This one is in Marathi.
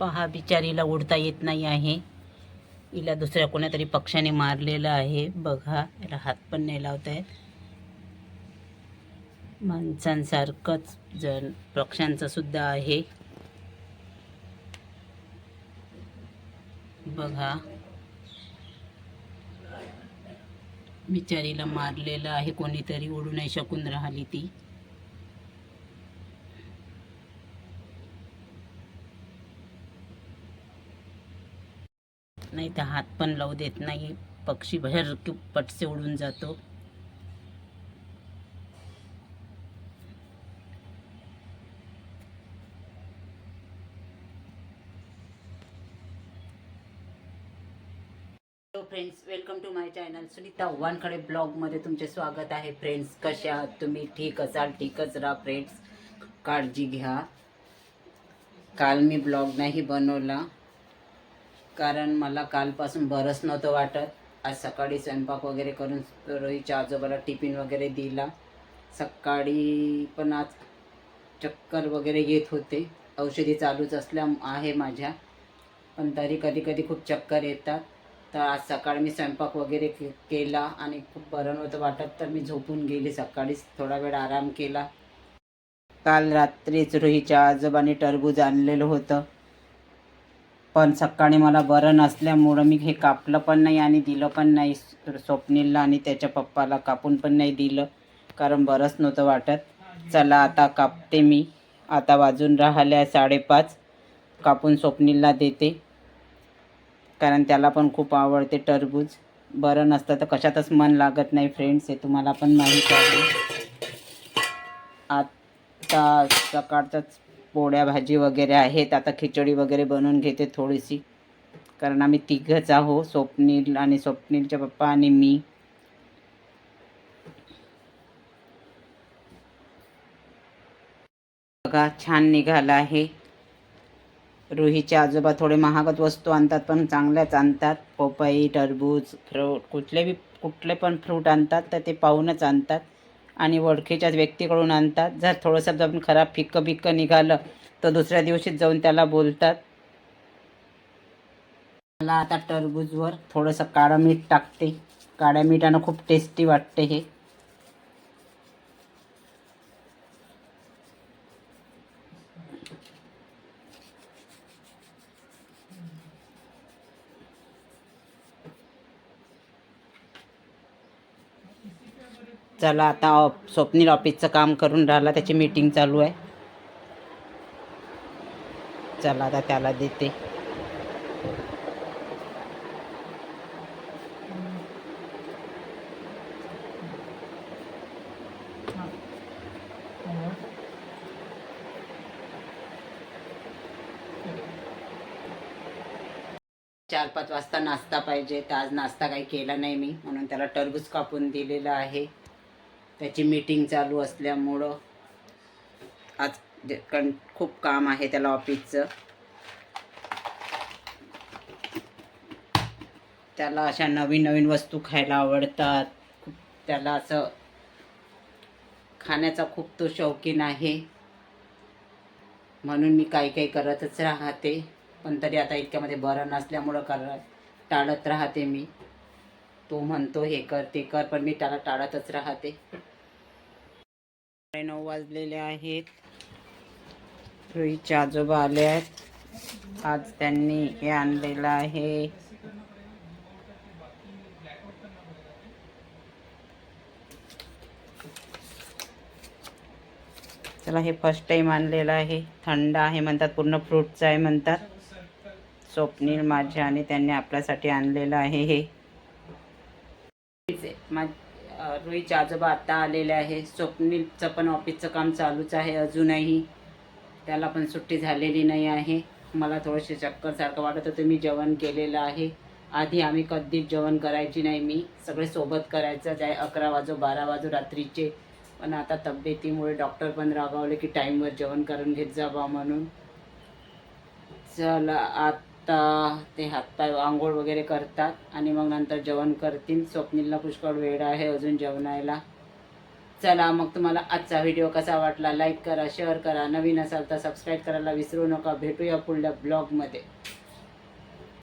पहा बिचारीला उडता येत नाही आहे. हिला दुसऱ्या कोणातरी पक्षाने मारलेलं आहे. बघा याला हात पण नाही लावत आहेत माणसांसारखंच जण पक्ष्यांचं सुद्धा आहे. बघा. बिचारीला मारलेलं आहे. कोणीतरी उडू नाही शकून राहिली ती. नाही तर हात पण लावू देत नाही. पक्षी बाहेर पटसे उडून जातो. Hello friends welcome to my channel Sunita Wankhede ब्लॉगमध्ये तुमचे स्वागत आहे. फ्रेंड्स कशा आहात तुम्ही? ठीक असाल? ठीकच राहा फ्रेंड्स काळजी घ्या. काल मी ब्लॉग नाही बनवला. कारण मला कालपासून बरंच नव्हतं वाटत. आज सकाळी स्वयंपाक वगैरे करून रोहीच्या आजोबाला टिफिन वगैरे दिला. सकाळी पण आज चक्कर वगैरे येत होते. औषधी चालूच असल्या आहे माझ्या. पण तरी कधी कधी खूप चक्कर येतात. तर आज सकाळी मी स्वयंपाक वगैरे के केला आणि खूप बरं नव्हतं वाटत. तर मी झोपून गेली सकाळीच. थोडा वेळ आराम केला. काल रात्रीच रोहीच्या आजोबाने टरबूज आणलेलं होतं. पण सकाळी मला बरं नसल्यामुळं मी हे कापलं पण नाही आणि दिलं पण नाही स्वप्नीलला आणि त्याच्या पप्पाला कापून पण नाही दिलं. कारण बरंच नव्हतं वाटत. चला आता कापते मी. आता वाजून राहिल्या साडेपाच. कापून स्वप्नीलला देते. कारण त्याला पण खूप आवडते टरबूज. बरं नसतं तर कशातच मन लागत नाही फ्रेंड्स हे तुम्हाला पण माहीत आहे. आता सकाळचंच पोळ्या भाजी वगैरे आहेत. आता खिचडी वगैरे बनवून घेते थोडीशी. कारण आम्ही तिघंच आहो स्वप्नील आणि स्वप्नीलच्या पप्पा आणि मी. बघा छान निघाला आहे. रुहीचे आजोबा थोडे महागत वस्तू आणतात पण चांगल्याच आणतात. पपई टरबूज फ्रूट कुठले बी कुठले पण फ्रूट आणतात तर ते पाहूनच आणतात. आणि ओळखीच्याच व्यक्तीकडून आणतात. जर थोडंसं जर खराब फिक्कं बिक्कं निघालं तर दुसऱ्या दिवशीच जाऊन त्याला बोलतात. मला आता टरबूजवर थोडंसं काळं मीठ टाकते. काळ्या मिठानं खूप टेस्टी वाटते हे. चला आता ऑफ स्वप्नील ऑफिसचं काम करून राहिला त्याची मीटिंग चालू आहे. चला आता त्याला देते. चार पाच वाजता नाश्ता पाहिजे तर आज नाश्ता काही केला नाही मी म्हणून त्याला टरबूज कापून दिलेलं आहे. त्याची मीटिंग चालू असल्यामुळं आज जे- कण खूप काम आहे त्याला ऑफिसचं त्याला अशा नवीन नवीन वस्तू खायला आवडतात. खूप त्याला असं खाण्याचा खूप तो शौकीन आहे. म्हणून मी काही काही करतच राहते. पण तरी आता इतक्यामध्ये बरं नसल्यामुळं कर टाळत राहते मी. तू म्हणतो हे कर ते कर पण मी त्याला टाळतच राहते. नऊ वाजलेले आहेत. रोहितचे आजोबा आले आहेत. आज त्यांनी हे आणलेलं आहे. चला हे फर्स्ट टाइम आणलेलं आहे. थंड आहे म्हणतात पूर्ण फ्रूटचं आहे म्हणतात. स्वप्नील माझे आणि त्यांनी आपल्यासाठी आणलेलं आहे हे. मा- अं, आजोबा आत्ता आलेले आहे. स्वप्नीलचं पण ऑफिसचं काम चालूच आहे अजूनही. त्याला पण सुट्टी झालेली नाही आहे. मला थोडंसे चक्करसारखं वाटत होतं मी जेवण केलेलं आहे. आधी आम्ही कधीच जेवण करायची नाही. मी सगळे सोबत करायचं. जाय अकरा वाजो बारा वाजो रात्रीचे. पण आता तब्येतीमुळे डॉक्टर पण रागावले की टाईमवर जेवण करून घेत जा बा म्हणून. चला आता ते हातपाय आंघोळ वगैरे करतात आणि मग नंतर जेवण करतील. स्वप्नीलला पुष्कळ वेळ आहे अजून जेवणायला. चला मग तुम्हाला आजचा व्हिडिओ कसा वाटला? लाईक करा शेअर करा. नवीन असाल तर सबस्क्राईब करायला विसरू नका. भेटूया पुढल्या ब्लॉगमध्ये